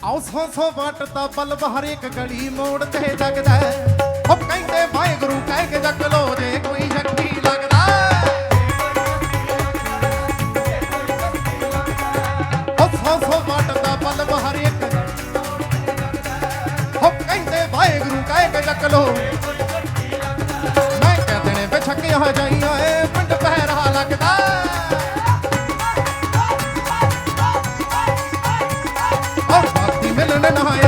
ਆਉ ਸੋ ਸੋ ਵਟ ਦਾ ਬਲਬ ਹਰ ਇੱਕ ਗਲੀ ਮੋੜ ਤੇ ਜਗਦਾ ਉਹ ਕਹਿੰਦੇ ਵਾਹਿਗੁਰੂ ਕਹਿ ਕੇ ਜਗ ਲੋ ਜੇ ਕੋਈ ਸ਼ੱਕੀ ਲੱਗਦਾ ਉਹ ਸੋ ਸੋ ਵਟ ਬਲਬ ਹਰ ਇੱਕ ਉਹ ਕਹਿੰਦੇ ਵਾਹਿਗੁਰੂ ਕਹਿ ਕੇ ਜਗ ਲੋ না হয়